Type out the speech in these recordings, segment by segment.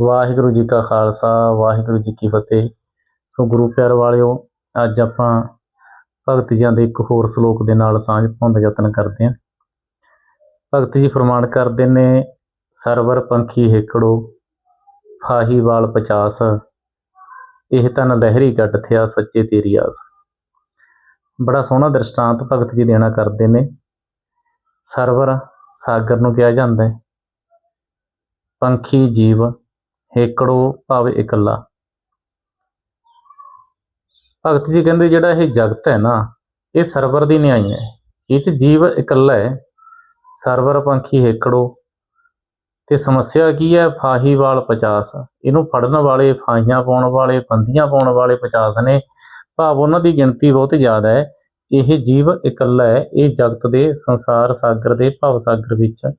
ਵਾਹਿਗੁਰੂ ਜੀ ਕਾ ਖਾਲਸਾ, ਵਾਹਿਗੁਰੂ ਜੀ ਕੀ ਫਤਿਹ। ਸੋ ਗੁਰੂ ਪਿਆਰ ਵਾਲਿਓ, ਅੱਜ ਆਪਾਂ ਭਗਤ ਜੀਆਂ ਦੇ ਇੱਕ ਹੋਰ ਸ਼ਲੋਕ ਦੇ ਨਾਲ ਸਾਂਝ ਪਾਉਣ ਦਾ ਯਤਨ ਕਰਦੇ ਹਾਂ। ਭਗਤ ਜੀ ਫਰਮਾਨ ਕਰਦੇ ਨੇ, ਸਰਵਰ ਪੰਖੀ ਹੇਕੜੋ, ਫਾਹੀ ਵਾਲ ਪਚਾਸ, ਇਹ ਤਨ ਲਹਿਰੀ ਗੱਡ ਥਿਆ ਸੱਚੇ ਤੇਰੀ ਆਸ। ਬੜਾ ਸੋਹਣਾ ਦ੍ਰਿਸ਼ਟਾਂਤ ਭਗਤ ਜੀ ਦੇਣਾ ਕਰਦੇ ਨੇ। ਸਰਵਰ ਸਾਗਰ ਨੂੰ ਕਿਹਾ ਜਾਂਦਾ ਹੈ। ਪੰਖੀ ਜੀਵ ਹੇਕੜੋ ਭਾਵ ਇਕੱਲਾ। ਭਗਤ ਜੀ ਕਹਿੰਦੇ ਜਿਹੜਾ ਇਹ ਜਗਤ ਹੈ ਨਾ, ਇਹ ਸਰਵਰ ਦੀ ਨਿਆਈ ਹੈ। ਇਹ ਚ ਜੀਵ ਇਕੱਲਾ ਹੈ। ਸਰਵਰ ਪੰਖੀ ਹੇਕੜੋ। ਤੇ ਸਮੱਸਿਆ ਕੀ ਹੈ? ਫਾਹੀ ਵਾਲ 50 ਇਹਨੂੰ ਫੜਨ ਵਾਲੇ, ਫਾਹੀਆਂ ਪਾਉਣ ਵਾਲੇ ਬੰਦੀਆਂ ਪਾਉਣ ਵਾਲੇ 50 ਨੇ। ਭਾਵ ਉਹਨਾਂ ਦੀ ਗਿਣਤੀ ਬਹੁਤ ਜ਼ਿਆਦਾ ਹੈ। ਇਹ ਜੀਵ ਇਕੱਲਾ ਹੈ। ਇਹ ਜਗਤ ਦੇ ਸੰਸਾਰ ਸਾਗਰ ਦੇ ਭਵ ਸਾਗਰ ਵਿੱਚ।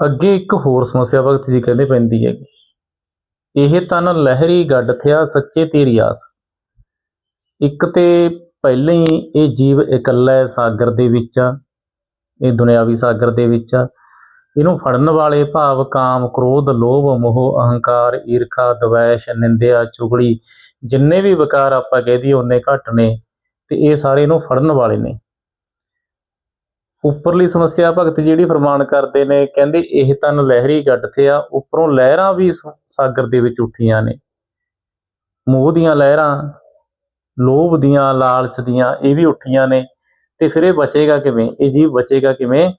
ਅੱਗੇ ਇੱਕ ਹੋਰ ਸਮੱਸਿਆ ਭਗਤ ਜੀ ਕਹਿੰਦੇ ਪੈਂਦੀ ਹੈ ਇਹ ਤਨ ਲਹਿਰੀ ਗੱਡ ਥਿਆ, ਸੱਚੇ ਤੇਰੀ ਆਸ। ਇੱਕ ਤੇ ਪਹਿਲਾਂ ਹੀ ਇਹ ਜੀਵ ਇਕੱਲਾ ਹੈ ਸਾਗਰ ਦੇ ਵਿੱਚ ਆ, ਇਹ ਦੁਨਿਆਵੀ ਸਾਗਰ ਦੇ ਵਿੱਚ ਆ। ਇਹਨੂੰ ਫੜਨ ਵਾਲੇ ਭਾਵ, ਕਾਮ, ਕ੍ਰੋਧ, ਲੋਭ, ਮੋਹ, ਅਹੰਕਾਰ, ਈਰਖਾ, ਦਵੈਸ਼, ਨਿੰਦਿਆ, ਚੁਗਲੀ, ਜਿੰਨੇ ਵੀ ਵਿਕਾਰ ਆਪਾਂ ਕਹਿ ਦਈਏ ਉਹਨੇ ਘੱਟ ਨੇ ਤੇ ਇਹ ਸਾਰੇ ਇਹਨੂੰ ਫੜਨ ਵਾਲੇ ਨੇ। ਉੱਪਰਲੀ ਸਮੱਸਿਆ ਭਗਤ ਜਿਹੜੀ ਫਰਮਾਨ ਕਰਦੇ ਨੇ, ਕਹਿੰਦੇ ਇਹ ਤਨ ਲਹਿਰੀ ਗੱਡਥੇ ਆ, ਉੱਪਰੋਂ ਲਹਿਰਾਂ ਵੀ ਸਾਗਰ ਦੇ ਵਿੱਚ ਉੱਠੀਆਂ ਨੇ। ਮੋਹ ਦੀਆਂ ਲਹਿਰਾਂ, ਲੋਭ ਦੀਆਂ, ਲਾਲਚ ਦੀਆਂ, ਇਹ ਵੀ ਉੱਠੀਆਂ ਨੇ। ਤੇ ਫਿਰ ਇਹ ਬਚੇਗਾ ਕਿਵੇਂ? ਇਹ ਜੀਵ ਬਚੇਗਾ ਕਿਵੇਂ?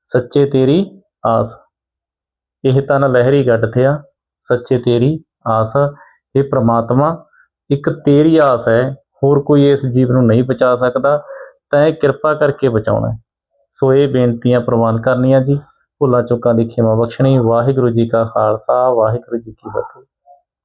ਸੱਚੇ ਤੇਰੀ ਆਸ। ਇਹ ਤਨ ਲਹਿਰੀ ਗੱਡ ਆ, ਸੱਚੇ ਤੇਰੀ ਆਸ। ਇਹ ਪ੍ਰਮਾਤਮਾ ਇੱਕ ਤੇਰੀ ਆਸ ਹੈ, ਹੋਰ ਕੋਈ ਇਸ ਜੀਵ ਨੂੰ ਨਹੀਂ ਬਚਾ ਸਕਦਾ। ਤਾਂ ਇਹ ਕਿਰਪਾ ਕਰਕੇ ਬਚਾਉਣਾ ਸੋ ਇਹ ਬੇਨਤੀਆਂ ਪ੍ਰਵਾਨ ਕਰਨੀਆਂ ਜੀ। ਭੁੱਲਾਂ ਚੁੱਕਾਂ ਦੀ ਖਿਮਾ ਬਖਸ਼ਣੀ। ਵਾਹਿਗੁਰੂ ਜੀ ਕਾ ਖਾਲਸਾ। ਵਾਹਿਗੁਰੂ ਜੀ ਕੀ ਫਤਿਹ।